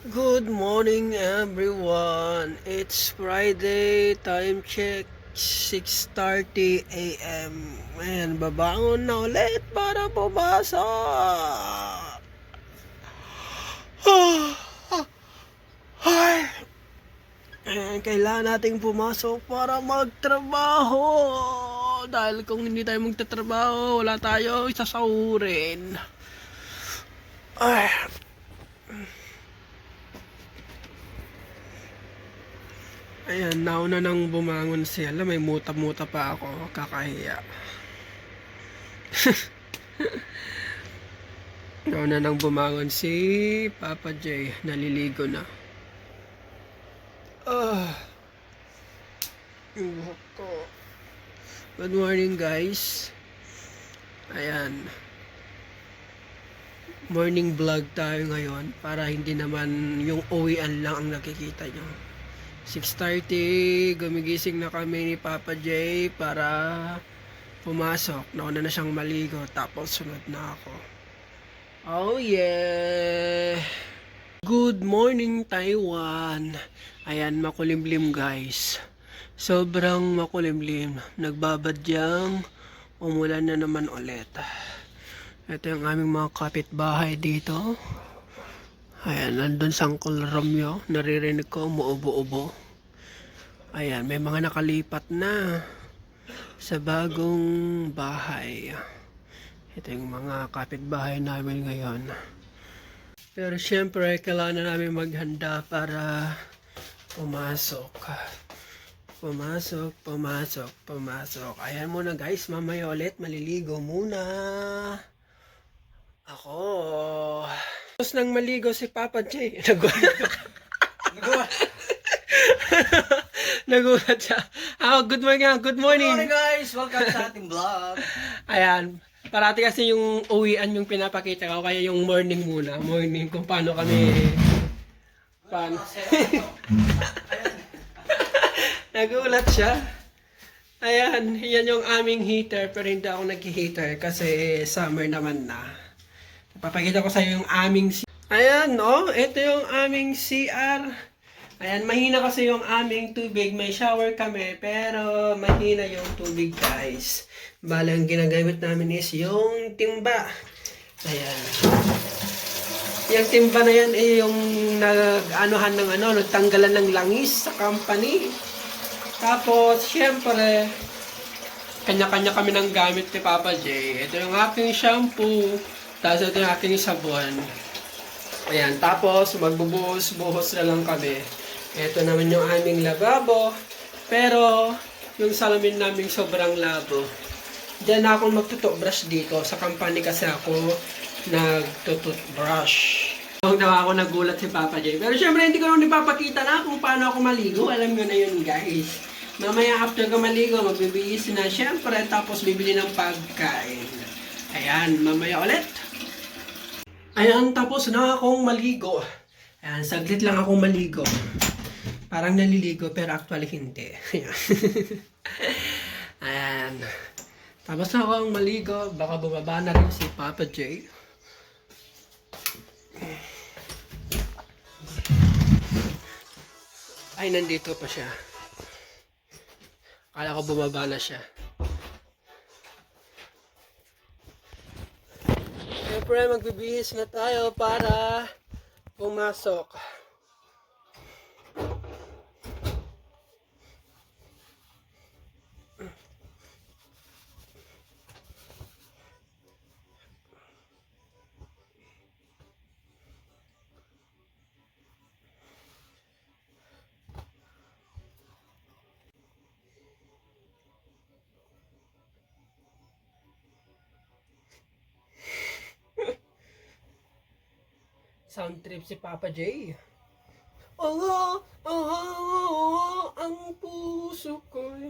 Good morning everyone. It's Friday, time check 6:30 AM. Ayan, babangon na ulit para pumasok. Ay. Ayan, kailangan nating pumasok para magtrabaho. Dahil kung hindi tayo magtatrabaho, wala tayo isasahurin. Ay. Ayan, nauna nang bumangon sila. May muta-muta pa ako. Kakahiya. nauna nang bumangon si Papa J. Naliligo na. Ah. Yung ko. Good morning guys. Ayan. Morning vlog tayo ngayon para hindi naman yung uwian lang ang nakikita nyo. 6.30, gumigising na kami ni Papa J para pumasok. Nauna na siyang maligo, tapos sunod na ako. Oh yeah! Good morning Taiwan! Ayan, makulimlim guys. Sobrang makulimlim. Nagbabadyang umulan na naman ulit. Ito yung aming mga kapitbahay dito. Ayan, nandun sa Uncle Romeo. Naririnig ko umuubo-ubo. Ayan, may mga nakalipat na sa bagong bahay. Ito yung mga kapitbahay namin ngayon. Pero syempre, kailangan na namin maghanda para pumasok. Pumasok, pumasok, pumasok. Ayan muna guys, mamaya ulit maliligo muna. Ako. Tapos nang maligo si Papa J. Nagulat. Nagulat siya. Ah, good morning. ah, Good morning. Morning guys! Welcome sa ating vlog. Ayan. Parati kasi yung uwian yung pinapakita ko. Kaya yung morning muna. Morning kung paano kami... Paano? Nagulat siya. Ayan, yan yung aming heater pero hindi ako nag-heater kasi summer naman na. Papakita ko sa iyo yung aming Ayan, no? Ito yung aming CR. Ayan, mahina kasi yung aming tubig. May shower kami, pero mahina yung tubig, guys. Bala, ang ginagamit namin is yung timba. Ayan. Yung timba na yan eh yung nag-anuhan ng ano, nagtanggalan ng langis sa company. Tapos, syempre, kanya-kanya kami ng gamit ni Papa J. Ito yung aking shampoo. Tapos ito yung aking sabon. Ayan, tapos magbubuhos-buhos na lang kami. Ito naman yung aming lababo. Pero, yung salamin namin sobrang labo. Diyan na ako magtututbrush dito. Sa company kasi ako nagtututbrush. Huwag na ako nagulat si Papa J. Pero syempre hindi ko naman ipapakita na kung paano ako maligo. Alam nyo na yun guys. Mamaya after ko maligo, magbibihis na syempre. Tapos bibili ng pagkain. Ayan, mamaya ulit. Ayan, tapos na akong maligo. Ayan, saglit lang akong maligo. Parang naliligo pero actually hindi. Ayan. Tapos na akong maligo. Baka bumaba na rin si Papa J. Ay, nandito pa siya. Akala ko bumaba na siya. Siyempre, magbibihis na tayo para pumasok. Sound trip si Papa J. Oo, oo, ang puso ko.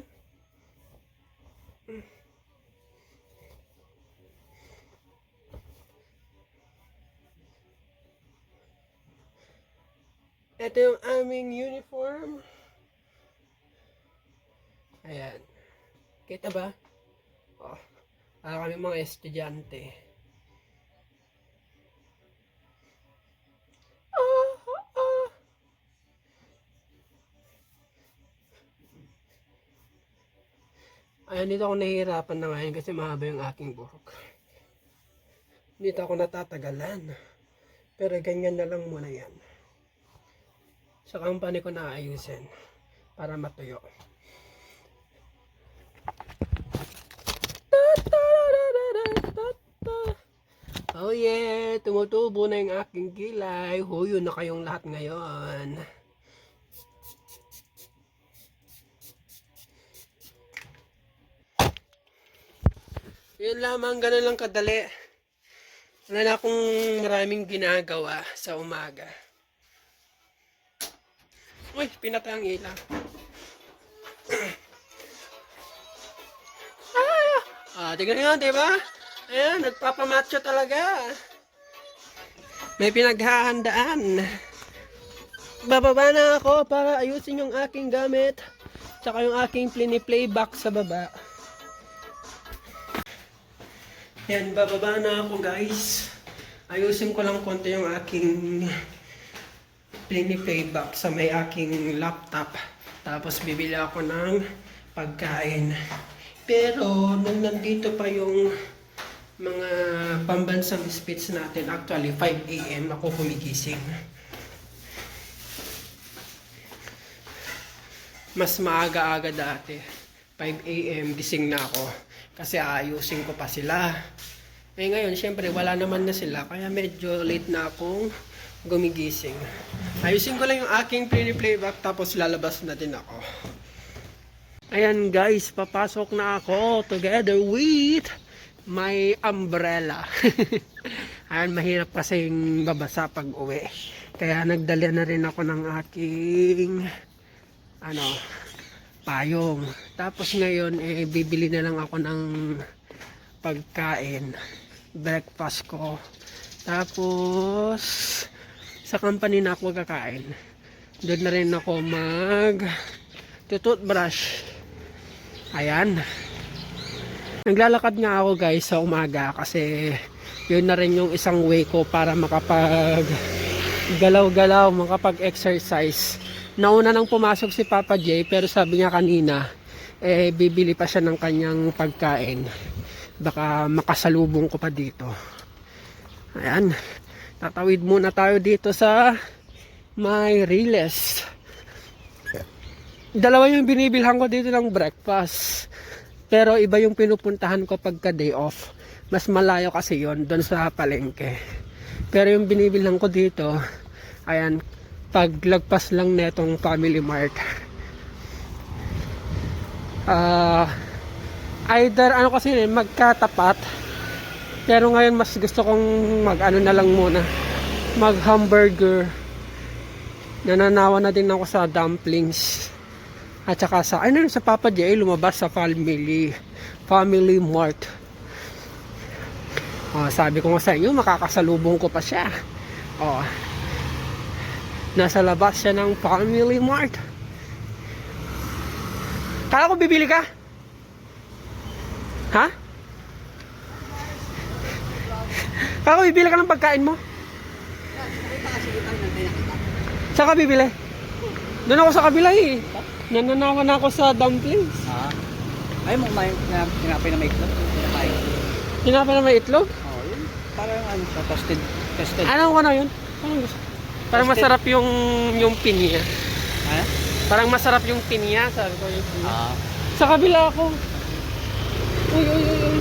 Ito yung aming uniform. Ayan. Kita ba? Oh, para kami mga estudyante. Ah, ah, Ayan, dito ako nahihirapan na ngayon kasi mahaba yung aking buhok. Dito ako natatagalan. Pero ganyan na lang muna yan. Sa company ko na ayusin para matuyo. Oh yeah, tumutubo na yung aking kilay. Huyo na kayong lahat ngayon. Yun lamang, ganun lang kadali. Wala na akong maraming ginagawa sa umaga. Uy, pinatay ang ilaw. ah! Ah, tignan nyo, di ba? Ayan, nagpapamacho talaga. May pinaghahandaan. Bababa na ako para ayusin yung aking gamit. Tsaka yung aking plini-playback sa baba. Yan, bababa na ako guys. Ayusin ko lang konti yung aking plini-playback sa may aking laptop. Tapos bibili ako ng pagkain. Pero nung nandito pa yung mga pambansang speech natin, actually 5 a.m. ako kumigising. Mas maaga-aga dati. 5 a.m. gising na ako. Kasi aayusin ko pa sila. Eh ngayon, syempre wala naman na sila. Kaya medyo late na akong gumigising. Ayusin ko lang yung aking play-playback tapos lalabas na din ako. Ayan guys, papasok na ako together with my umbrella. Ayan, mahirap kasing babasa pag uwi. Kaya nagdala na rin ako ng aking ano, payong. Tapos ngayon, eh, bibili na lang ako ng pagkain. Breakfast ko. Tapos, sa company na ako kakain. Doon na rin ako mag toothbrush. Ayan. Naglalakad nga ako guys sa umaga kasi yun na rin yung isang way ko para makapag galaw-galaw, makapag-exercise. Nauna nang pumasok si Papa J pero sabi niya kanina eh bibili pa siya ng kanyang pagkain. Baka makasalubong ko pa dito. Ayan. Tatawid muna tayo dito sa may Riles. Dalawa yung binibilhan ko dito ng breakfast. Pero iba yung pinupuntahan ko pagka day off. Mas malayo kasi yon doon sa palengke. Pero yung binibilhan ko dito, ayan, paglagpas lang netong Family Mart. Ah, either ano kasi magkatapat. Pero ngayon mas gusto kong mag ano na lang muna, mag hamburger. Nananawa na din ako sa dumplings. At saka sa, ano sa Papa J, lumabas sa family, family mart. Oh, sabi ko nga sa inyo, makakasalubong ko pa siya. Oh, nasa labas siya ng family mart. Kala ko bibili ka? Ha? Kala ko bibili ka ng pagkain mo? Saan ka bibili? Doon ako sa kabila eh. Nananawa na ako sa dumplings. Ah. Ay mo may tinap- tinapay na may itlog. Tinapay. Na may itlog. Oh, yun. Parang ano siya, toasted. Toasted. Ano ko na yun? Anong gusto? Parang masarap yung yung pinya. Ha? Parang masarap yung pinya, sabi ko yung pinya. Ah. Sa kabila ako. Uy, uy, uy, uy.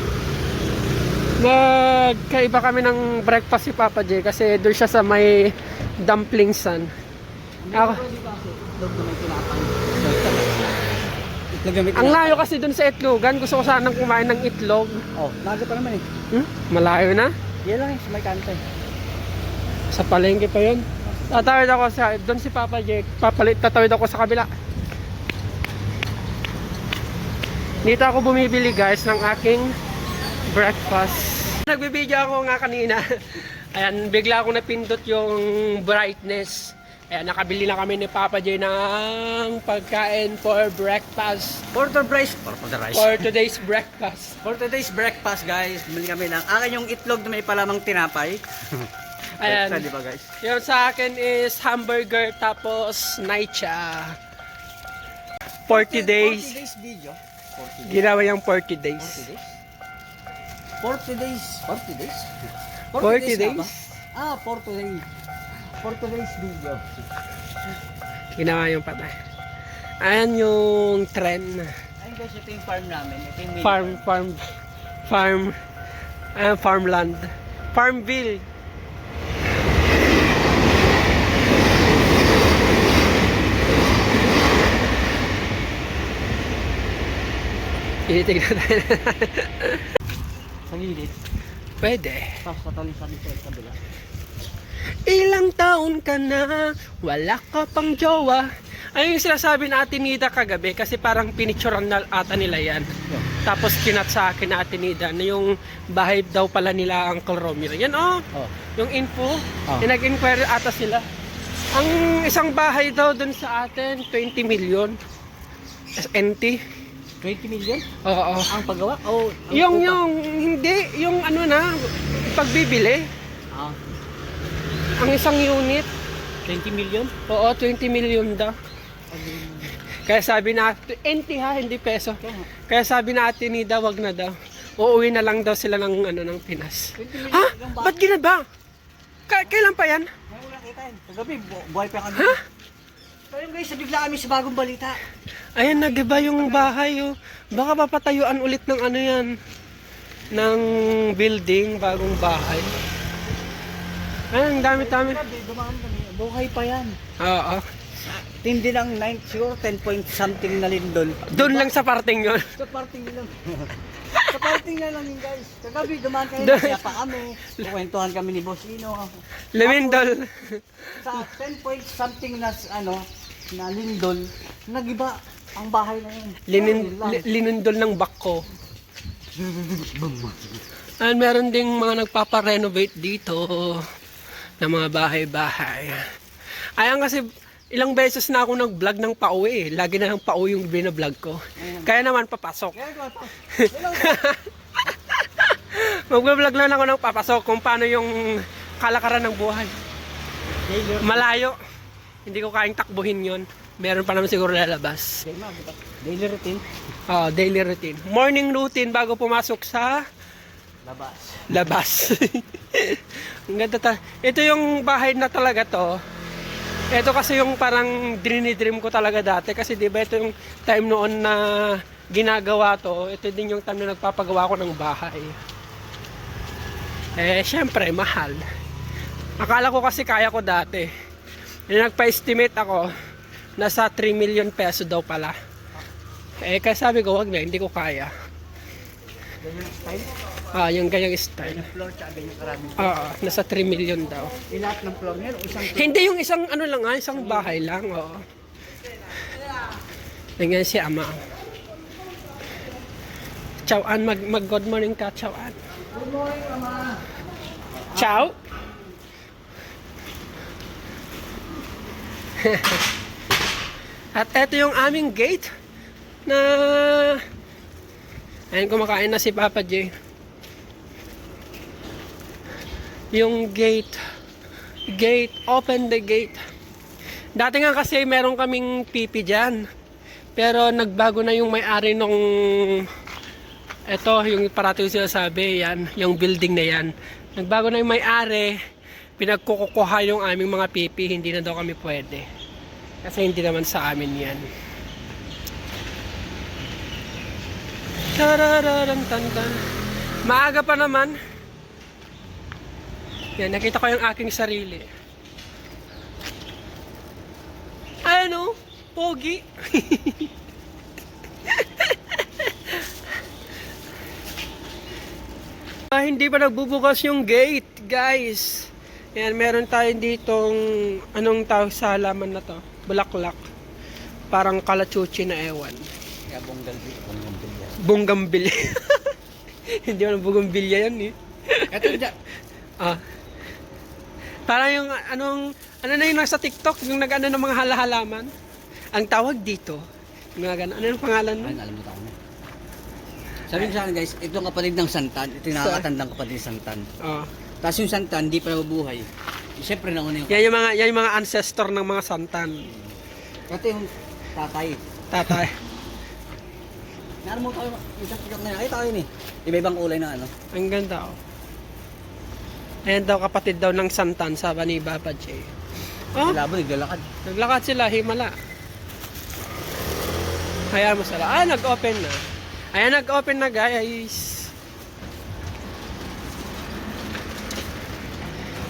Nagkaiba kami ng breakfast si Papa J kasi doon siya sa may. Ako. Itlog na may ang layo kasi doon sa itlogan. Gusto ko sanang kumain ng itlog. Oh, lago pa naman eh. Hmm? Malayo na. Yan lang eh, sa may kanta eh. Sa palengke pa yun. Tatawid ako sa, doon si Papa Jake. Papalit, tatawid ako sa kabila. Dito ako bumibili guys ng aking breakfast. Nagbibideo ako nga kanina. Ayan, bigla ako napindot yung brightness. Ayan, nakabili na kami ni Papa J ng pagkain for breakfast. For the rice. For the rice. For today's breakfast. For today's breakfast guys, bumili kami ng akin yung itlog na may palamang tinapay. Ayan. Sa, di ba guys? Yung sa akin is hamburger tapos naicha. 40 days. 40 days video. 40 days. Ginawa yung 40 days. 40 days. 40 days? 40 nga days? ba? Ah, 40 days. 40 days video. Ginawa yung patay. Ayan yung trend. Ayun guys, ito yung farm namin. Ito yung mini Farm, farm, farm, ayan, farmland. Farmville. Tinitignan tayo. Sa gilid. Pwede. Tapos tatalisan dito sa kabila. Ilang taon ka na, wala ka pang jowa. Ayun yung sinasabi natin Nida kagabi kasi parang pinicturean na ata nila yan. Tapos kinat sa akin natin Nida na yung bahay daw pala nila Uncle Romeo. Yan oh, Oh. yung info. Oh. Yung nag-inquire ata sila. Ang isang bahay daw dun sa atin, 20 million. SNT. 20 million? Oo. Ang paggawa? Oh, ang Yung, upa. yung, hindi, yung ano na, pagbibili. Ah, Ang isang unit, 20 million? oo, 20 million daw. Kaya sabi natin, NT ha, hindi peso. Kaya sabi natin ni daw, wag na daw. Uuwi na lang daw sila ng ano ng Pinas. 20 million Ha? Ba't ginaba? Ka kailan pa yan? Lang kita yun. Kagabi, bu- buhay pa kami. Ha? Yung guys, nabigla kami sa bagong balita. Ayan, nagiba yung bahay. Oh. Baka papatayuan ulit ng ano yan. Ng building, bagong bahay. Ayan, ang dami-dami. Dumaan kami. Buhay pa yan. Oo. Tindi ng 9, siguro 10 point something na lindol. Doon lang sa parting yon. Sa parting lang. sa parting na lang yun guys. Kagabi dumaan kayo Doon. na pa kami. Kukwentuhan kami ni Boss Lino. Lemindol. Sa 10 point something na ano, na lindol, nagiba ang bahay na yun. Linin, li- linundol ng bako. At meron ding mga nagpapa-renovate dito ng mga bahay-bahay. Ayan kasi ilang beses na ako nag-vlog ng pauwi eh. Lagi na lang pauwi yung binablog ko. Kaya naman papasok. Mag-vlog lang ako ng papasok kung paano yung kalakaran ng buhay. Malayo. Hindi ko kayang takbuhin yon. Meron pa naman siguro lalabas. Daily routine. Oh, daily routine. Morning routine bago pumasok sa Labas. labas. Ang ganda ta. Ito yung bahay na talaga to. Ito kasi yung parang dream ko talaga dati kasi 'di ba ito yung time noon na ginagawa to. Ito din yung time na nagpapagawa ko ng bahay. Eh, syempre, mahal. Akala ko kasi kaya ko dati. Nagpa-estimate ako, nasa 3 million peso daw pala. Eh, kaya sabi ko, wag na, hindi ko kaya. Style. Ah, yung ganyang style. Yung floor tsaka ganyan karaming. Oo, nasa 3 million daw. Yung lahat ng floor isang Hindi yung isang ano lang ah, isang bahay lang, oo. Ganyan si Ama. Chow An, mag, mag good morning ka, Chow An. Good morning, Mama. Chow? At eto yung aming gate na Ayan, kumakain na si Papa J. Yung gate. Gate. Open the gate. Dati nga kasi meron kaming pipi dyan. Pero nagbago na yung may-ari nung... Ito, yung parati yung sinasabi, yan. Yung building na yan. Nagbago na yung may-ari. Pinagkukukuha yung aming mga pipi. Hindi na daw kami pwede. Kasi hindi naman sa amin yan. Tarararan tantan. Maaga pa naman. Yan, nakita ko yung aking sarili. Ano? Pogi. ah, hindi pa nagbubukas yung gate, guys. Yan, meron tayo ditong anong tawag sa halaman na to? Bulaklak. Parang kalachuchi na ewan. Kaya dito. Bunggambilya. Hindi mo bunggambilya yan eh. Ito dyan. Ah. Parang yung anong ano na yung nasa TikTok, yung nag-ano ng mga halahalaman. Ang tawag dito, yung mga ganun. Ano yung pangalan Ay, nun? alam mo tayo. Sabi ko sa akin guys, ito ang kapatid ng santan. Ito yung nakakatandang kapatid ng santan. Oh. Tapos yung santan, di pa nabubuhay. Siyempre nauna yung... Yan yung mga yan yung mga ancestor ng mga santan. Ito yung tatay. Tatay. Ngayon mo tayo, isang pick up na yan. Ay, tayo ni. Iba-ibang kulay na ano. Ang ganda oh. Ayan daw kapatid daw ng Santan, sabi ni Papa J. Oh, Sila ba naglalakad? naglakad sila, himala. Hayaan mo sila. Ah, nag-open na. Ayan, nag-open na guys.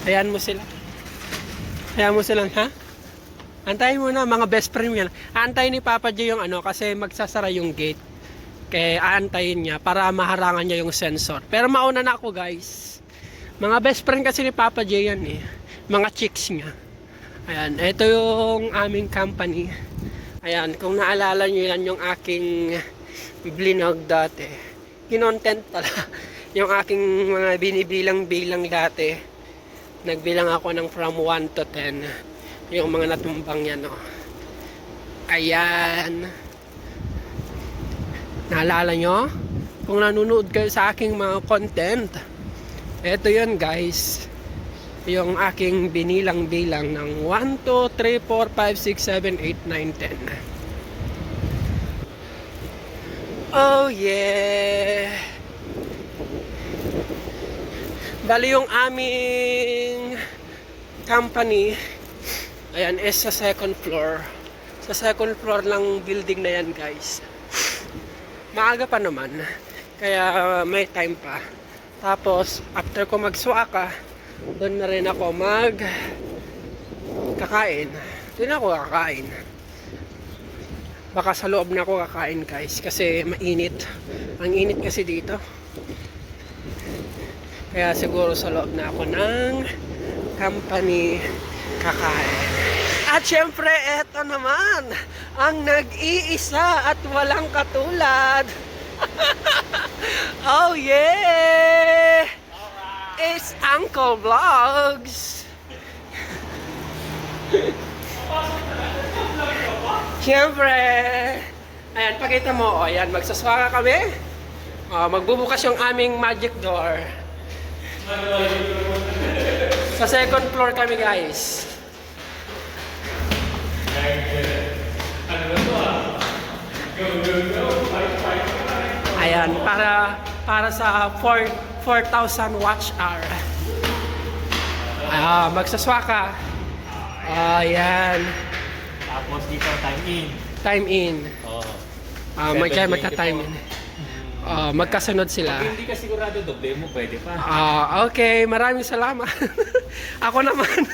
Hayaan mo sila. Hayaan mo sila, ha? Antayin mo na, mga best friend yan. Aantayin ni Papa J yung ano, kasi magsasara yung gate. Kaya aantayin niya para maharangan niya yung sensor. Pero mauna na ako guys. Mga best friend kasi ni Papa J yan eh. Mga chicks niya. Ayan, ito yung aming company. Ayan, kung naalala nyo yan yung aking blinog dati. Kinontent pala. Yung aking mga binibilang-bilang dati. Nagbilang ako ng from 1 to 10. Yung mga natumbang yan, no. Ayan. Naalala nyo? Kung nanonood kayo sa aking mga content, eto yun guys. Yung aking binilang-bilang ng 1, 2, 3, 4, 5, 6, 7, 8, 9, 10. Oh yeah! Bali yung aming company, ayan, is sa second floor. Sa second floor ng building na yan guys. Maaga pa naman, kaya may time pa. Tapos, after ko magsuaka, doon na rin ako mag kakain. Doon ako kakain. Baka sa loob na ako kakain guys kasi mainit. Ang init kasi dito. Kaya siguro sa loob na ako ng company kakain. At syempre, eto naman, ang nag-iisa at walang katulad. oh yeah! It's Uncle Vlogs! Siyempre! Ayan, pakita mo. O, ayan, magsaswaka kami. O, magbubukas yung aming magic door. Sa second floor kami, guys. Ayan, para para sa 4 4,000 watch hour. Ah, magsaswaka. Ayan, Tapos dito time in. time in. Oo. Ah, magka 7:24. magka-time in. Ah, magkasunod sila. Pag hindi ka sigurado doble mo, pwede pa. Ah, okay, maraming salamat. Ako naman.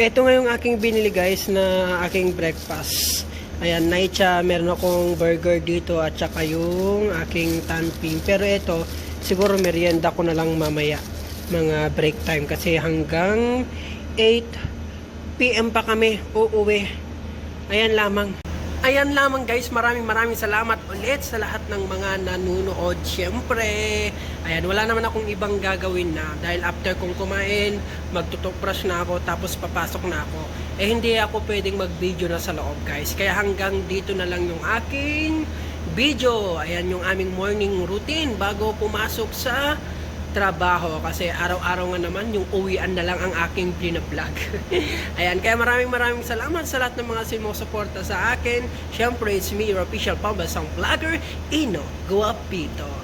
Ito nga yung aking binili guys na aking breakfast. Ayan, naicha, meron akong burger dito at saka yung aking tanping. Pero ito, siguro merienda ko na lang mamaya. Mga break time kasi hanggang 8 PM pa kami uuwi. Ayan lamang. Ayan lamang guys, maraming maraming salamat ulit sa lahat ng mga nanunood. Siyempre, ayan, wala naman akong ibang gagawin na dahil after kong kumain, magtutokbrush na ako tapos papasok na ako. Eh hindi ako pwedeng mag-video na sa loob guys. Kaya hanggang dito na lang yung aking video. Ayan yung aming morning routine bago pumasok sa trabaho kasi araw-araw nga naman yung uwian na lang ang aking vlog. Ayan, kaya maraming maraming salamat sa lahat ng mga sumusuporta sa akin. Siyempre, it's me, your official pambasang vlogger, Ino Guapito.